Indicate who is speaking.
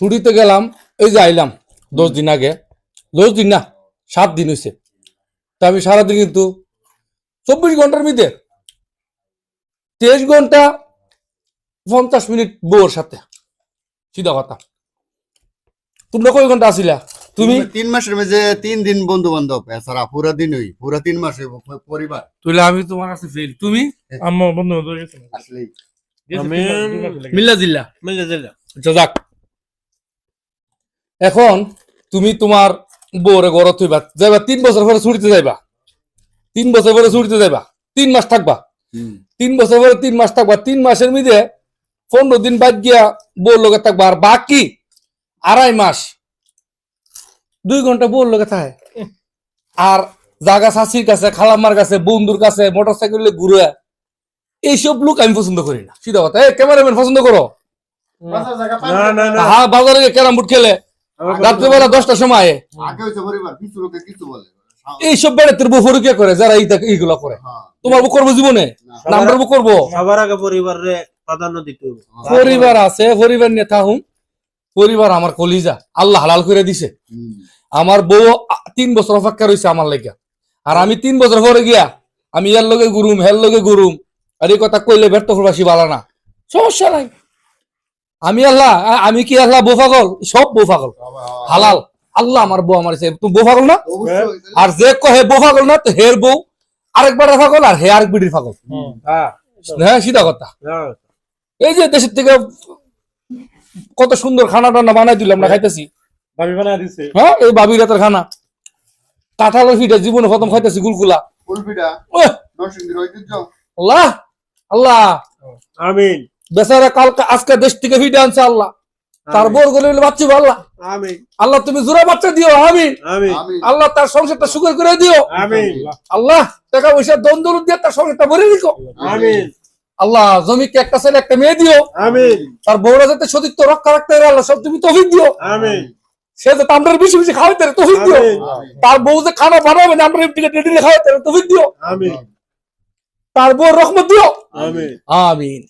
Speaker 1: ছুটিতে গেলাম এই যে আইলাম দশ দিন আগে। দশ দিন না সাত দিন হয়েছে তা আমি সারাদিন কিন্তু চব্বিশ ঘণ্টার মধ্যে তেইশ ঘণ্টা পঞ্চাশ মিনিট বউর সাথে। সিধা কথা। তোমরা কয় ঘণ্টা আসিলা? তুমি?
Speaker 2: তিন- মাসের মধ্যে তিন দিন বন্ধু বান্ধব এছাড়া পুরা দিন ওই পুরা তিন মাসে পরিবার।
Speaker 1: তুইলে আমি তোমার কাছে ফেল তুমি?
Speaker 3: আমার বন্ধু ধরে গেছে।
Speaker 2: আসলেই।
Speaker 3: আমি
Speaker 1: মিল্লা জিল্লা
Speaker 3: মিলে দিলাম
Speaker 1: আচ্ছা যাক। এখন তুমি তোমার বউরে গড় থইবা। যাইবা তিন বছর পরে ছুটিতে যাইবা। তিন বছর পরে ছুটিতে যাইবা। তিন মাস থাকবা। তিন বছর পরে তিন মাস থাকবা। তিন মাসের মধ্যে পনেরো দিন বাদ গিয়া বউর লগে থাকবা। আর বাকি আড়াই মাস দুই ঘণ্টা বউর লগে থাকে। আর জাগা শাসির কাছে খালাম্মার কাছে বন্ধুর কাছে মোটর সাইকেলে ঘুরে এইসব লোক আমি পছন্দ করি না। সিধা কথা। এই ক্যামেরাম্যান পছন্দ করো।
Speaker 3: না না? না
Speaker 1: হ্যাঁ বাজারে ক্যারাম বোর্ড খেলে। রাত্রেবেলা দশটার সময়?
Speaker 2: আগে হয়েছে পরিবার কিছু লোকে কিছু বলে।
Speaker 1: এইসব বউ করে যারা এইগুলো করে।
Speaker 2: হ্যাঁ,
Speaker 1: তোমার বউ করব জীবনে? নাম্বার বউ করব?
Speaker 3: সবার আগে পরিবারে প্রাধান্য দিতে হবে।
Speaker 1: পরিবার আছে পরিবার নিয়ে থাকুন। পরিবার আমার কলিজা। আল্লাহ হালাল করে দিছে। আমার বউ তিন বছর অপেক্ষা রয়েছে আমার লেগে। আর আমি তিন বছর পরে গিয়া আমি এর লগে গুরুম হের লগে গুরুম আর এই কথা কইলে ব্যর্থ প্রবাসী বালা না। সমস্যা নাই। আমি আল্লাহ আমি কি আল্লাহ বউ পাগল? সব বউ পাগল। হালাল। আল্লাহ আমার বউ আমার তুমি বউ পাগল না? আর যে কহে বউ পাগল না তো হের বউ। আরেকবার পাগল আর হে আরেক বিড়ির পাগল।
Speaker 3: হ্যাঁ
Speaker 1: হ্যাঁ সিধা কথা। এই যে দেশের থেকে কত সুন্দর খানা টানা বানাই দিলাম না খাইতেছি। হ্যাঁ এই বাবি রাতের খানা। কাঁঠালের ফিটা জীবনে প্রথম খাইতেছি গুলগুলা।
Speaker 2: ঐতিহ্য।
Speaker 1: আল্লাহ! আল্লাহ!
Speaker 3: আমিন।
Speaker 1: বেচারা কালকে আজকে দেশ থেকে ফিটে আনছে আল্লাহ। তার বোর গলে বাচ্চা আল্লাহ আল্লাহ তুমি জোড়া বাচ্চা দিও আমি আল্লাহ তার সংসারটা সুখের করে দিও। আল্লাহ টাকা পয়সা দৌলত দিয়ে তার সংসারটা ভরে
Speaker 3: আমিন।
Speaker 1: আল্লাহ জমিকে একটা ছেলে একটা মেয়ে দিও। তার বউরা যাতে সতীত্ব রক্ষা রাখতে পারে আল্লাহ সব তুমি তফিক দিও।
Speaker 3: আমিন।
Speaker 1: সে যাতে আমরা বেশি বেশি খাওয়াইতে পারে তফিক দিও। তার বউ যে খানা বানাবে না আমরা খাওয়াইতে পারে তফিক দিও।
Speaker 3: আমিন।
Speaker 1: তার বউ রহমত দিও। আমিন।